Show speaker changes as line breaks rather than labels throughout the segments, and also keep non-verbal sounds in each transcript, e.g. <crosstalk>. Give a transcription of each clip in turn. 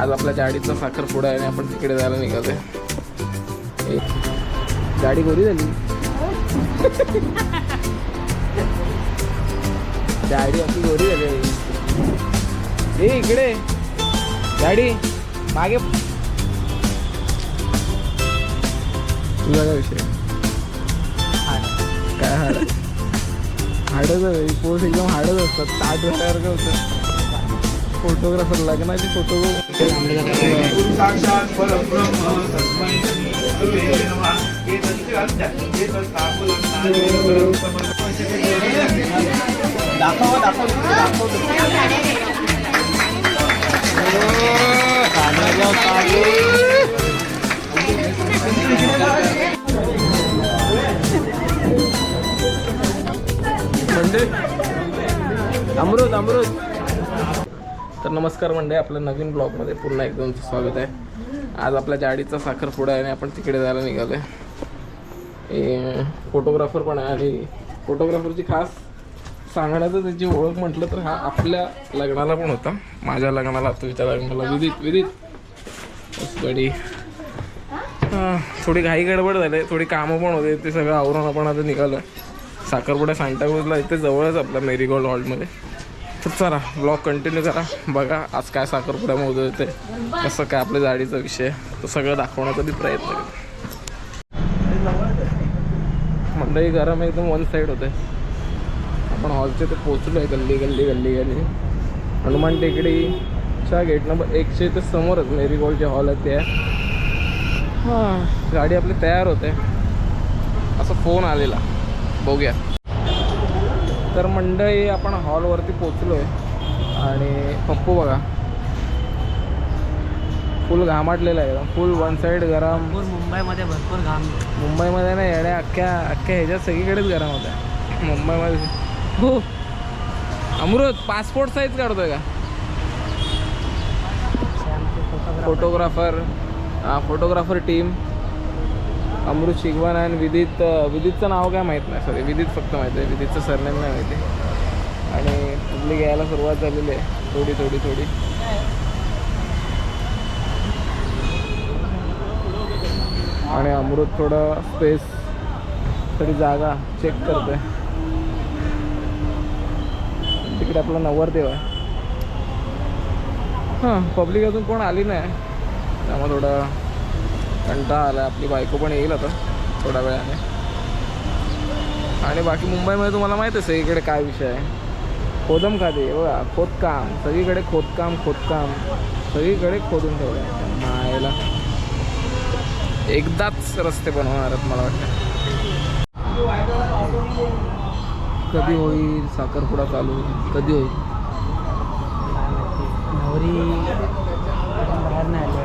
आज आपल्या गाडीचा साखर पुडा आहे आणि आपण तिकडे जायला निघालोय. ए, गाडी गोरी झाली. गाडी आपली गोरी झाली. ए इकडे. गाडी मागे. तुझा काय विषय? काय हाड? हाडच आहे पोस्ट एकदम हाडच असतात. ताट झाल्यासारखं होतं फोटोग्राफर लग्नाचे फोटो
साक्षात परब्रह्म तस्मै श्री गुरुवे नमः एतस्य अद्य एतस्थापनं दाखव दाखव दाखव
म्हणजे अमृत अमृत तर नमस्कार मंडळी आपल्या नवीन ब्लॉगमध्ये पुन्हा एकदा तुमचं स्वागत आहे. आज आपल्या जाडीचा साखरपुडा आहे आणि आपण तिकडे जायला निघालो आहे फोटोग्राफर पण आहे आणि फोटोग्राफरची खास सांगण्याचं त्याची ओळख म्हटलं तर हा आपल्या लग्नाला पण होता. माझ्या लग्नाला तुझ्या लग्नाला विदित विदित. गडी थोडी घाई गडबड झाली. थोडी कामं पण होते. ते सगळं आवरून आपण आता निघालो साखरपुडा सांताक्रूजला इथे जवळच आपल्या मेरीगोल्ड हॉलमध्ये तर चला ब्लॉग कंटिन्यू करा. बघा आज काय साखरपुड्यामध्ये होते कसं काय आपल्या गाडीचा विषय तो सगळं दाखवण्याचा बी प्रयत्न करू मंडळी गरम एकदम वन साईड होते. आपण हॉलचे ते पोचलो आहे गल्ली गल्ली गल्ली गल्ली. हनुमान टेकडीच्या गेट नंबर एकशे ते समोरच मेरीगोल्डचे हॉल आहे ते. हां. गाडी आपली तयार होते. असा फोन आलेला. बघूया. तर मंडळी आपण हॉलवरती पोचलो आहे आणि पप्पू बघा. फुल घामाटलेला आहे फुल वन साईड गरम.
मुंबईमध्ये भरपूर घाम
मुंबईमध्ये नाही येण्या अख्ख्या अख्ख्या ह्याच्यात सगळीकडेच गरम होतं मुंबईमध्ये. हो. अमृत पासपोर्ट साईज काढतोय का? Photographer photographer team Amrut Shigwan आणि विदित विदितचं नाव काय माहीत नाही. सॉरी विदित फक्त माहिती आहे विदितचं सरनेम नाही माहिती. आणि पब्लिक यायला सुरुवात झालेली आहे. थोडी थोडी थोडी. आणि अमृत थोडं स्पेस थोडी जागा चेक करतोय. तिकडे आपला नवरदेव आहे. हां पब्लिक अजून कोण आली नाही. त्यामुळे थोडं कंटाळा आला आपली बायको पण येईल आता थोड्या वेळाने. आणि बाकी मुंबईमध्ये तुम्हाला माहीत आहे सगळीकडे काय विषय आहे? खोदम खाते बघा खोदकाम. सगळीकडे खोदकाम खोदकाम. सगळीकडे खोदून ठेवलं मायला. एकदाच रस्ते बनवणार आहेत मला वाटतं. कधी होईल? साखरपुडा चालू कधी होईल?
नवरी बाहेर नाही आले.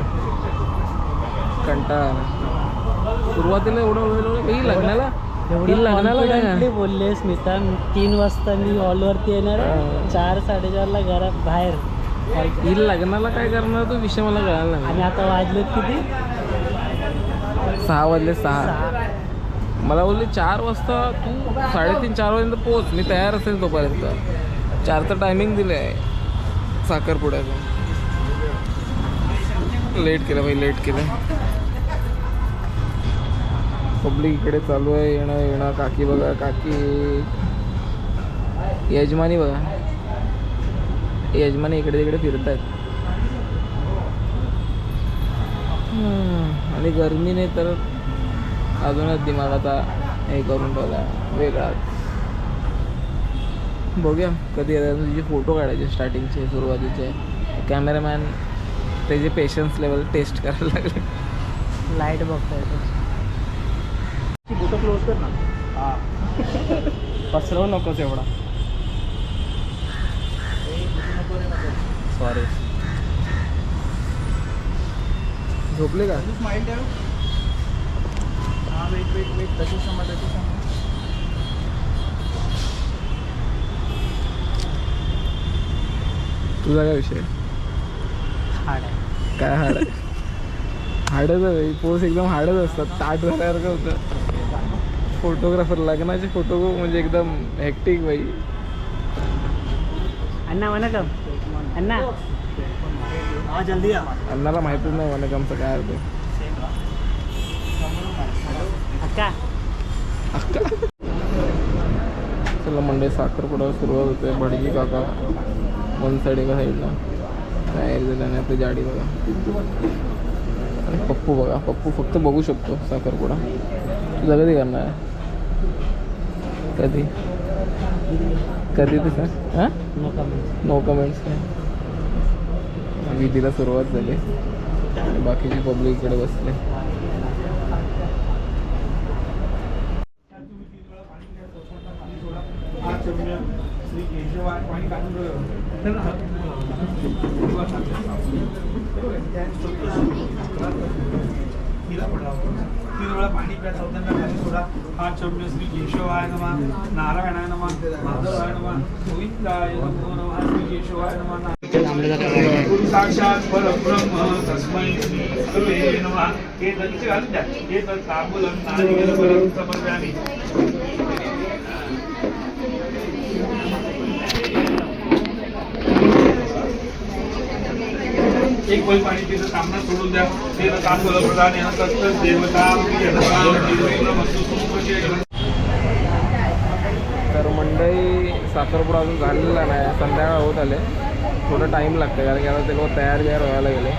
कंटाळा. सुरुवातीला एवढं वेळ लग्नाला
एवढं बोलले स्मिता तीन वाजता मी हॉलवरती येणार. चार साडेचारला घरात बाहेर.
ही लग्नाला काय करणार तो विषय मला कळाला
आणि आता वाजलेत किती?
सहा वाजले सहा.
सहा.
मला बोलले चार वाजता तू साडेतीन चार वाजेपर्यंत पोच मी तयार असेल तोपर्यंत. चारचं टायमिंग दिलं आहे साखरपुड्याचं. लेट केलं भाई लेट केलं. पब्लिक इकडे चालू आहे येणं येणं काकी बघा काकी. यजमानी बघा. यजमानी इकडे तिकडे फिरत आहेत आणि गर्मीने तर अजूनच दिमाग आता हे करून ठेवला वेगळाच. बघूया कधी येतात. तुझे फोटो काढायचे स्टार्टिंगचे सुरुवातीचे. कॅमेरामॅन त्याचे पेशन्स लेवल टेस्ट करायला लागले.
लाइट बघता येतो
कर ना. पसरवू नकोस एवढा. सॉरी झोपले का?
स्माइल ठेव. हा वेट वेट वेट तशी समज तशी समज
तुझा काय विषय?
हाड
काय हाड आहे? हाडच आहे पोस एकदम हाडच असतात. ताट झाल्यासारखं होतं. फोटोग्राफर लग्नाचे फोटो म्हणजे एकदम हेक्टिक बाई
अण्णा का अण्णा.
अण्णाला माहितीच नाही वनकमचं काय आहे ते.
अक्का.
चला मंडई साखरपुडा सुरुवात होते. भडजी काका वन साईड एका साईडला तयारी झाल्याने आपली जाडी बघा. आणि पप्पू बघा. पप्पू फक्त बघू शकतो साखरपुडा. तुझा कधी करणार आहे कधी? कधी ते सांग. हां?
नो कमेंट्स
नो कमेंट्स काय विधीला सुरुवात झाली. आणि बाकीची पब्लिक इकडे बसले.
तिला पडला ఇది కూడా పాణిగ్రహ సౌందర్యం కూడా. ఆచమ్య శ్రీ కేశవాయ నమ నారాయణాయ నమ మాధవాయ నమ గోవిందాయ నమో నమ శ్రీ కేశవాయ నమ సాక్షాత్ పరబ్రహ్మ తస్మై శ్రీ నమ. ఏదంతా ఏదంతా తాంబూలం నాదిగల పరం సమర్పయామి एक पै पाणी तिथं सामना सोडून द्या. ते काम प्रधान देवता
तर मंडई साखरपुडा अजून झालेला नाही. संध्याकाळ होत आले. थोडं टाईम लागतं कारण की आता ते लोक तयार बियार व्हायला गेले.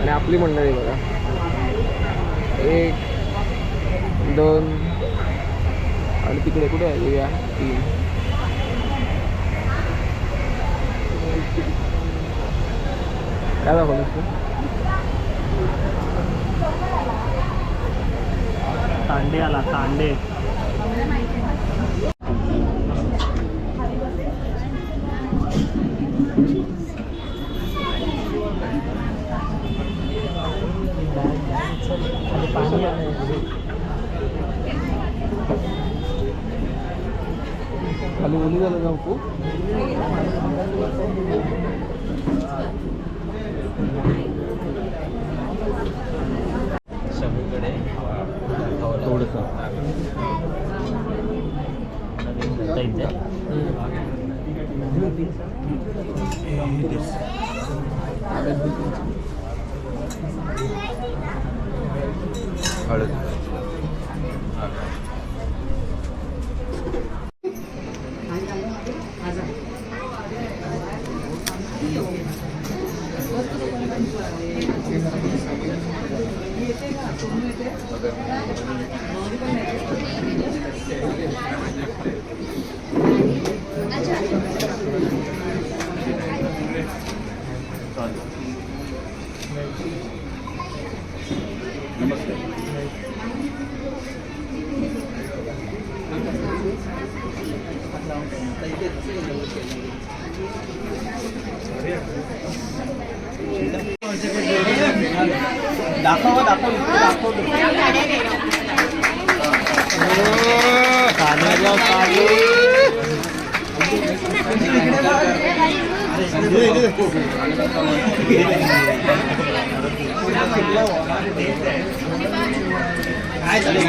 आणि आपली मंडळी बघा. एक दोन आणि तिकडे कुठे आहे? या तीन. काय दाखवलं तू.
तांडे आला तांडे. सगळीकडे थोडस. हळद. Thank you. पाणी आलं
खाली ओली झालं का खूप दाखव दाखव दाखव कानाला कालू काय झालं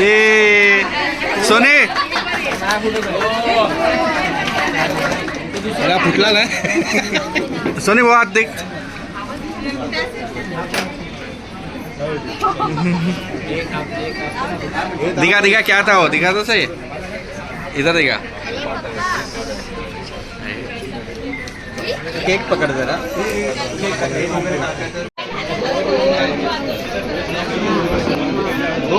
ए सोने। फुटला ना। सोने वो हाथ देख। दिखा दिखा क्या था वो? दिखा तो सही। इधर दिखा। केक पकड़ जरा। दो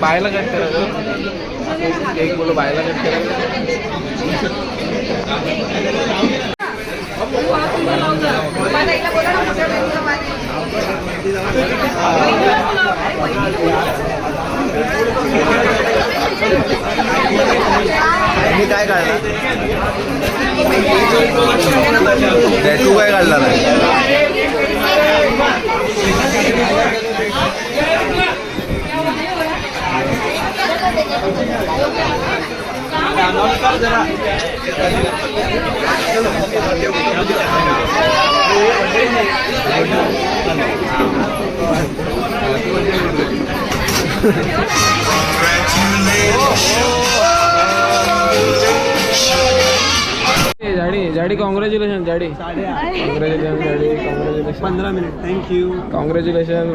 बायला कट करायचं एक बोलो बायला कट करायचं Congratulations. झाडी झाडी कॉंग्रॅच्युलेशन झाडी कॉंग्रॅच्युलेशन झाडी कॉंग्रॅच्युलेशन
पंधरा मिनिट थँक्यू
कॉंग्रॅच्युलेशन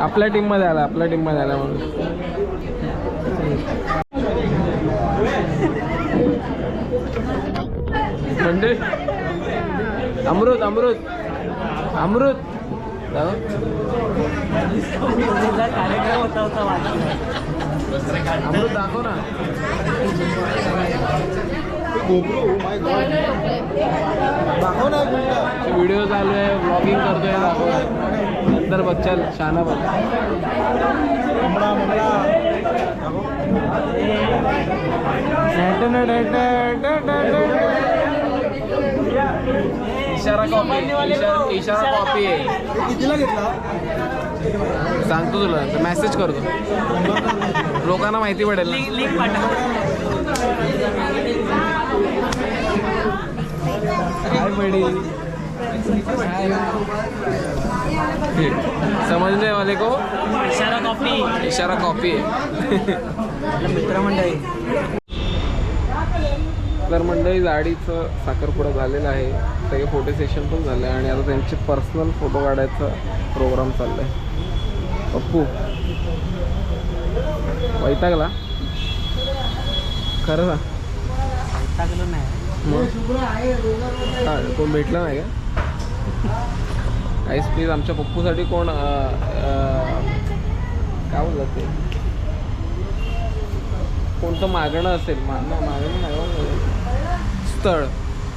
आपल्या टीममध्ये आला आपल्या टीममध्ये आला म्हणून. म्हणजे? अमृत अमृत. अमृत.
कार्यक्रम होता होता
अमृत दाखव ना. व्हिडिओ चालू आहे ब्लॉगिंग करतोय दाखव. नंतर बच्चल शाना बघ. इशारा कॉपी इशारा इशारा कॉपी आहे.
कितीला घेतला?
सांगतो तुला मेसेज करतो. लोकांना माहिती पडेल समजले वाले को?
इशारा कॉपी.
इशारा कॉपी. आहे
मित्रमंडळी.
तर मंडळी गाडीचं साखरपुडा झालेला आहे. सगळे फोटो सेशन पण झालं आहे आणि आता त्यांचे पर्सनल फोटो काढायचा प्रोग्राम चालला आहे पप्पू वैतागला. खरं ना
नाही.
कोण भेटलं नाही का? काहीच प्लीज आमच्या पप्पूसाठी कोण काय बोलतात ते? कोणतं मागणं असेल? मागणं मागणं नाही. स्थळ.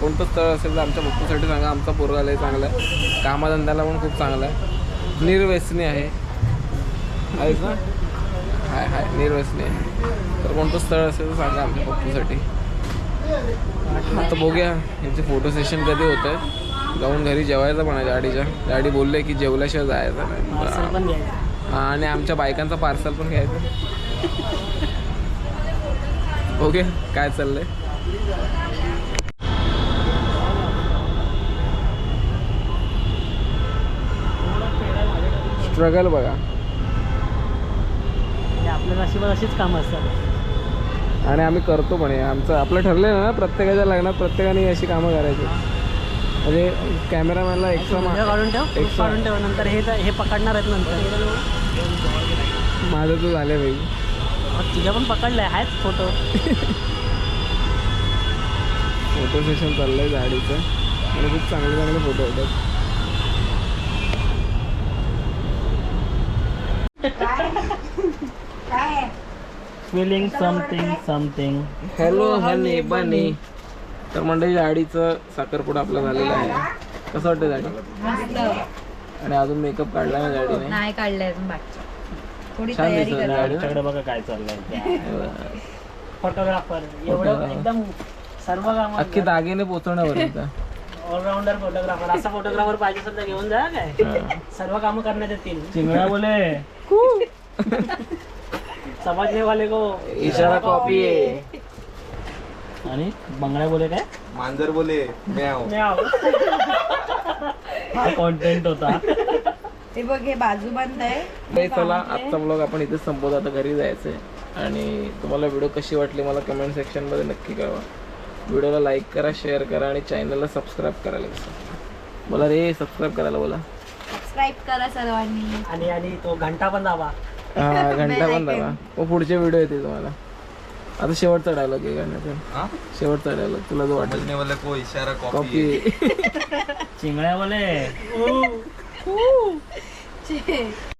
कोणतं स्थळ असेल तर आमच्या पप्पूसाठी सांगा. आमचा पोरगा लय चांगला आहे. कामाधंद्याला पण खूप चांगला आहे. निर्व्यसनी आहे. आहेस ना हाय हाय आहे तर कोणतं स्थळ असेल तर सांगा आमच्या पप्पूसाठी. आता बघूया यांचे फोटो सेशन कधी होत आहे जाऊन घरी जेवायचं पण आहे गाडीच्या गाडी बोलले की जेवल्याशिवाय जायचं नाही. हा, आणि आमच्या बायकांचं पार्सल पण घ्यायचं. ओके काय चाललंय. स्ट्रगल बघा.
आपल्या नशिबात अशीच कामं असतात.
आणि आम्ही करतो पण हे. आमचं आपलं ठरलेलं ना प्रत्येकाच्या लग्नात प्रत्येकाने अशी कामं करायची. म्हणजे कॅमेरामॅनला एक्स्ट्रा
व्हिडिओ काढून ठेव काढून ठेव नंतर हे हे पकडणार आहेत नंतर.
माझं तर झालं भाई
तुझ्या पण पकडलंय आहेत फोटो
फोटो सेशन चाललंय गाडीचं आणि खूप चांगले चांगले फोटो होतात.
Feeling something something
hello honey bunny तर मंडळी गाडीचं साखरपुडा आपला झालेला आहे. कसं वाटतं गाडी आणि अजून मेकअप काढला ना गाडीने?
नाही काढलंय अजून बाकी थोडी
छान
तयारी
दिसत
करा
गाडी
आमच्याकडे बघा काय चाललंय. <laughs> फोटोग्राफर एवढं एकदम सर्व काम
अख्खे दागिने पोचवण्यापर्यंत. <laughs>
ऑलराऊंडर फोटोग्राफर असा फोटोग्राफर पाहिजे असेल तर घेऊन जा काय? सर्व कामं करण्यात येतील. चिंगड्या बोले. <laughs> समजने वाले को
इशारा कॉपी आहे.
आणि बंगड्या बोले काय?
मांजर बोले म्याव.
हा कॉन्टेंट होता.
ते बघ हे बाजू बंद आहे.
चला आजचा ब्लॉग आपण इथेच संपवतो. आता घरी जायचं आहे आणि तुम्हाला व्हिडिओ कशी वाटली मला कमेंट सेक्शनमध्ये नक्की कळवा. व्हिडिओला लाईक करा शेअर करा आणि चॅनलला सबस्क्राईब करायला विसरा बोला रे सबस्क्राईब करायला बोला.
सबस्क्राईब करा सर्वांनी.
आणि आणि तो घंटा पण दाबा.
हा <laughs> घंटा पण दाबा मग पुढचे व्हिडिओ येतील तुम्हाला. आता शेवटचा डायलॉग आहे गाण्याचा. शेवटचा डायलॉग तुला जो वाटेल.
समजने वाले को इशारा कॉपी. <laughs> <laughs>